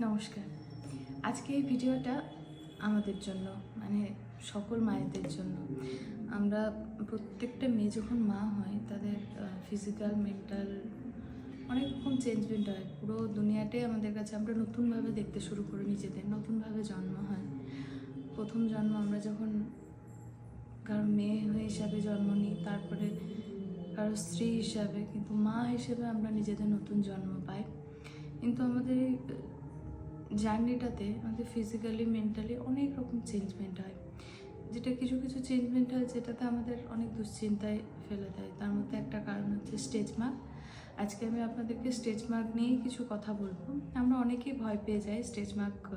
নমস্কার। আজকে এই ভিডিওটা আমাদের জন্য মানে সকল মায়েদের জন্য। আমরা প্রত্যেকটা মেয়ে যখন মা হয়, তাদের ফিজিক্যাল মেন্টাল অনেক রকম চেঞ্জমেন্ট হয়। পুরো দুনিয়াটাই আমাদের কাছে আমরা নতুনভাবে দেখতে শুরু করি নিজেদের, নতুনভাবে জন্ম হয়। প্রথম জন্ম আমরা যখন কারও মেয়ে হয়ে হিসাবে জন্ম নিই, তারপরে কারও স্ত্রী হিসাবে, কিন্তু মা হিসেবে আমরা নিজেদের নতুন জন্ম পাই। কিন্তু আমাদের জার্নিটাতে আমাদের ফিজিক্যালি মেন্টালি অনেক রকম চেঞ্জমেন্ট হয়। যেটা কিছু কিছু চেঞ্জমেন্ট হয় যেটাতে আমাদের অনেক দুশ্চিন্তায় ফেলে দেয়। তার মধ্যে একটা কারণ হচ্ছে স্টেজ মার্ক আজকে আমি আপনাদেরকে স্টেজ মার্ক নিয়েই কিছু কথা বলব। আমরা অনেকেই ভয় পেয়ে যাই স্টেজ মার্ক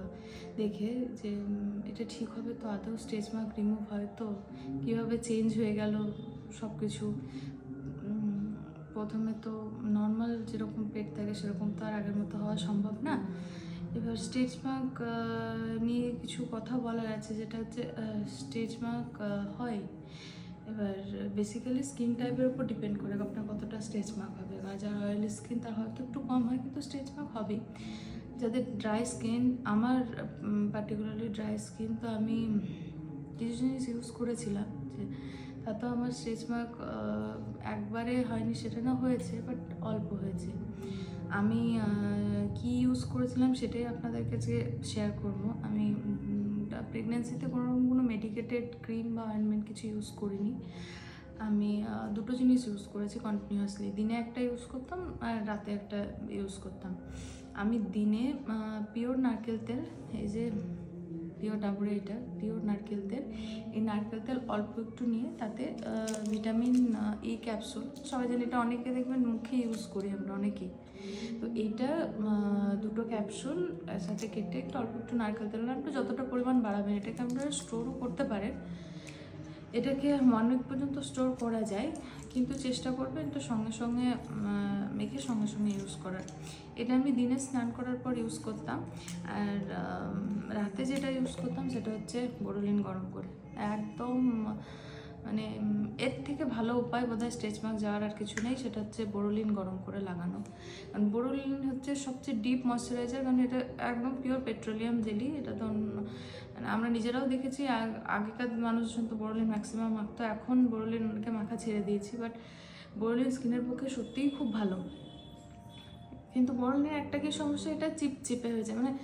দেখে যে এটা ঠিক হবে তো? আদৌ স্টেজ মার্ক রিমুভ হয় তো? কীভাবে চেঞ্জ হয়ে গেল সব কিছু প্রথমে তো নর্মাল যেরকম পেট থাকে সেরকম তো আর আগের মতো হওয়া সম্ভব না। এবার স্টেজ মার্ক নিয়ে কিছু কথা বলার আছে, যেটা হচ্ছে স্টেজ মার্ক হয়। এবার বেসিক্যালি স্কিন টাইপের উপর ডিপেন্ড করে আপনার কতটা স্টেজ মার্ক হবে। বা যার অয়েলি স্কিন তার হয়তো একটু কম হয়, কিন্তু স্টেজ মার্ক হবেই। যাদের ড্রাই স্কিন আমার পার্টিকুলারলি ড্রাই স্কিন তো আমি কিছু জিনিস ইউজ করেছিলাম, যে তাতেও আমার স্টেজ মার্ক একবারে হয়নি, সেটা না হয়েছে বাট অল্প হয়েছে। আমি কি ইউজ করেছিলাম সেটাই আপনাদের কাছে শেয়ার করব। আমি প্রেগনেন্সিতে কোনো রকম কোনো মেডিকেটেড ক্রিম বা অয়েনমেন্ট কিছু ইউজ করিনি। আমি দুটো জিনিস ইউজ করেছি কন্টিনিউয়াসলি দিনে একটা ইউজ করতাম আর রাতে একটা ইউজ করতাম। আমি দিনে পিওর নারকেল তেল, এই যে পিওর ডাবরে এটা পিওর নারকেল তেল, এই নারকেল তেল অল্প একটু নিয়ে তাতে ভিটামিন ই ক্যাপসুল সবাই জানি এটা অনেকে দেখবেন মুখে ইউজ করি আমরা অনেকেই। তো এইটা দুটো ক্যাপসুল সাথে কেটে একটু অল্প একটু নারকেল তেল আপনি যতটা পরিমাণ বাড়াবেন, এটাকে আপনারা স্টোরও করতে পারেন। এটাকে ওয়ান উইক পর্যন্ত স্টোর করা যায়, কিন্তু চেষ্টা করবেন একটু সঙ্গে সঙ্গে মেখে সঙ্গে সঙ্গে ইউজ করার। এটা আমি দিনে স্নান করার পর ইউজ করতাম, আর রাতে যেটা ইউজ করতাম সেটা হচ্ছে বোরোলিন গরম করে। একদম মানে এর থেকে ভালো উপায় বোধহয় স্টেজ মার্ক যাওয়ার আর কিছু নেই, সেটা হচ্ছে বোরোলিন গরম করে লাগানো। কারণ বোরোলিন হচ্ছে সবচেয়ে ডিপ ময়শ্চারাইজার কারণ এটা একদম পিওর পেট্রোলিয়াম জেলি এটা তো মানে আমরা নিজেরাও দেখেছি, আগ- আগেকার মানুষজন তো বোরোলিন ম্যাক্সিমাম মাখতো, এখন বোরোলিন অনেকে মাখা ছেড়ে দিয়েছি বাট বোরোলিন স্কিনের পক্ষে সত্যিই খুব ভালো। কিন্তু বোরোলিনের একটা কি সমস্যা, এটা চিপচিপে হয়ে যায়। মানে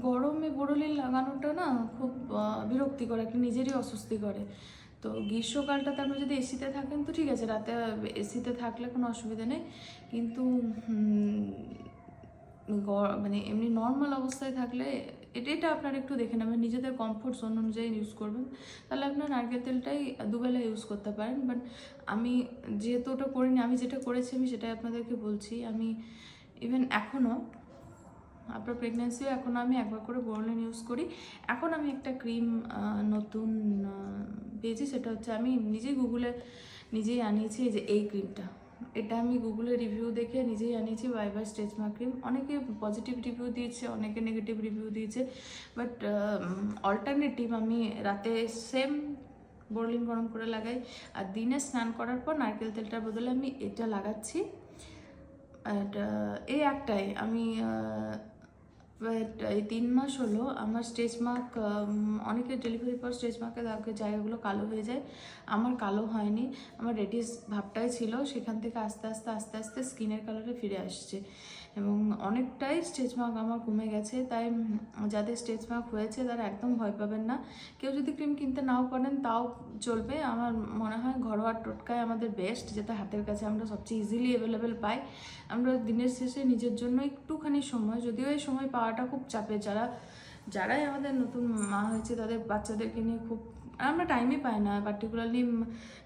গরমে বোরোলিন লাগানোটা না খুব বিরক্তিকর, একটা নিজেরই অস্বস্তি করে তো গ্রীষ্মকালটাতে আপনি যদি এসিতে থাকেন, তো ঠিক আছে, রাতে এসিতে থাকলে কোনো অসুবিধা নেই। কিন্তু মানে এমনি নর্মাল অবস্থায় থাকলে এটা এটা আপনারা একটু দেখে নেবেন, নিজেদের কমফোর্ট জোন অনুযায়ী ইউজ করবেন। তাহলে আপনার নারকেল তেলটাই দুবেলা ইউজ করতে পারেন। বাট আমি যেহেতু ওটা করিনি, আমি যেটা করেছি আমি সেটাই আপনাদেরকে বলছি। আমি ইভেন এখনও আপনার প্রেগনেন্সিও এখন আমি একবার করে বোরলিন ইউজ করি। এখন আমি একটা ক্রিম নতুন পেয়েছি সেটা হচ্ছে আমি নিজেই গুগলে নিজেই আনিয়েছি যে এই ক্রিমটা এটা আমি গুগলে রিভিউ দেখে নিজেই আনিয়েছি bye bye stretch mark cream অনেকে পজিটিভ রিভিউ দিয়েছে, অনেকে নেগেটিভ রিভিউ দিয়েছে বাট অল্টারনেটিভ আমি রাতে সেম বোরলিন গরম করে লাগাই আর দিনে স্নান করার পর নারকেল তেলটার বদলে আমি এটা লাগাচ্ছি। আর এই একটাই। আমি এই তিন মাস হলো আমার স্টেজ মার্ক অনেকের ডেলিভারি পর স্টেজ মার্কের দাগের জায়গাগুলো কালো হয়ে যায়। আমার কালো হয়নি, আমার রেডিস ভাবটাই ছিল সেখান থেকে আস্তে আস্তে আস্তে আস্তে স্কিনের কালারে ফিরে আসছে। এবং অনেকটাই স্টেজ মার্ক আমার কমে গেছে, তাই যাদের স্টেজ মার্ক হয়েছে তারা একদম ভয় পাবেন না। কেউ যদি ক্রিম কিনতে নাও করেন তাও চলবে। আমার মনে হয় ঘরোয়া টোটকায় আমাদের বেস্ট যেটা হাতের কাছে আমরা সবচেয়ে ইজিলি অ্যাভেলেবেল পাই। আমরা দিনের শেষে নিজের জন্য একটুখানি সময়, যদিও এই সময় পাওয়াটা খুব চাপে যারা, যারাই আমাদের নতুন মা হয়েছে, তাদের বাচ্চাদেরকে নিয়ে খুব, আমরা টাইমই পাই না। পার্টিকুলারলি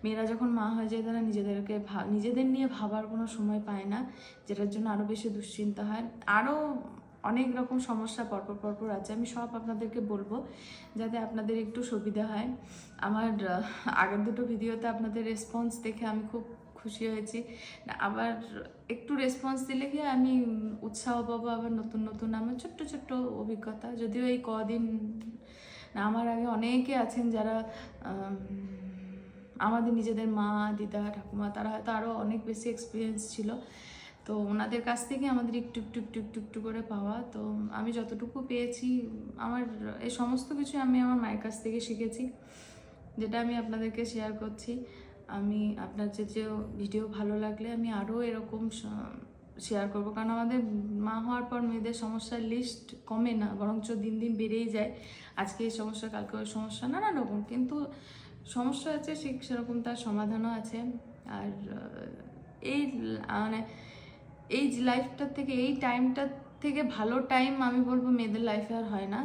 মেয়েরা যখন মা হয়ে যায়, তারা নিজেদেরকে নিজেদের নিয়ে ভাবার কোনো সময় পায় না, যেটার জন্য আরও বেশি দুশ্চিন্তা হয়। আরও অনেক রকম সমস্যা পরপর পরপর আছে। আমি সব আপনাদেরকে বলব যাতে আপনাদের একটু সুবিধা হয়। আমার আগের দুটো ভিডিওতে আপনাদের রেসপন্স দেখে আমি খুব খুশি হয়েছি। আবার একটু রেসপন্স দিলে কি আমি উৎসাহ পাবো আবার নতুন নতুন আমার ছোট্ট ছোট্ট অভিজ্ঞতা। যদিও এই কদিন না, আমার আগে অনেকে আছেন যারা আমাদের নিজেদের মা, দিদা, ঠাকুমা, তারা হয়তো আরও অনেক বেশি এক্সপিরিয়েন্স ছিল। তো ওনাদের কাছ থেকে আমাদের একটু একটু একটু একটু একটু করে পাওয়া। তো আমি যতটুকু পেয়েছি, আমার এই সমস্ত কিছু আমি আমার মায়ের কাছ থেকে শিখেছি, যেটা আমি আপনাদেরকে শেয়ার করছি। আমি আপনার যে যে ভিডিও ভালো লাগলে আমি আরও এরকম শেয়ার করব। কারণ আমাদের মা হওয়ার পর মেয়েদের সমস্যার লিস্ট কমে না, বরঞ্চ দিন দিন বেড়েই যায়। আজকে এই সমস্যা, কালকে ওই সমস্যা, নানা রকম। কিন্তু সমস্যা আছে সেরকম তার সমাধানও আছে। আর, এই মানে এই লাইফটার থেকে, এই টাইমটার থেকে ভালো টাইম আমি বলব মেয়েদের লাইফে আর হয় না।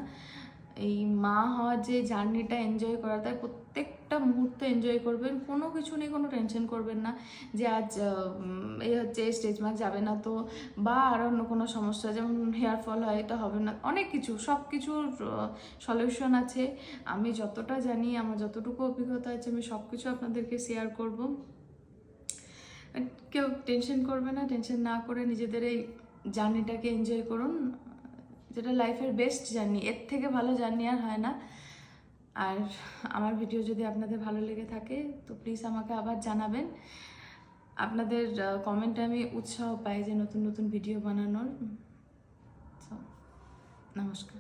এই মা হওয়ার যে জার্নিটা এনজয় করা তাই প্রত্যেকটা মুহূর্ত এনজয় করবেন, কোনো কিছু নিয়ে কোনো টেনশন করবেন না যে আজ এই হচ্ছে স্টেজ মার্ক যাবে না তো, বা আর অন্য কোনো সমস্যা, যেমন হেয়ার ফল হয়, এটা হবে না, অনেক কিছু, সব কিছুর সলিউশন আছে। আমি যতটা জানি, আমার যতটুকু অভিজ্ঞতা আছে, আমি সব কিছু আপনাদেরকে শেয়ার করব। কেউ টেনশন করবে না টেনশন না করে নিজেদের এই জার্নিটাকে এনজয় করুন। যেটা লাইফের বেস্ট জার্নি এর থেকে ভালো জার্নি আর হয় না। আর আমার ভিডিও যদি আপনাদের ভালো লেগে থাকে, তো প্লিজ আমাকে আবার জানাবেন। আপনাদের কমেন্টে আমি উৎসাহ পাই যে নতুন নতুন ভিডিও বানানোর। নমস্কার।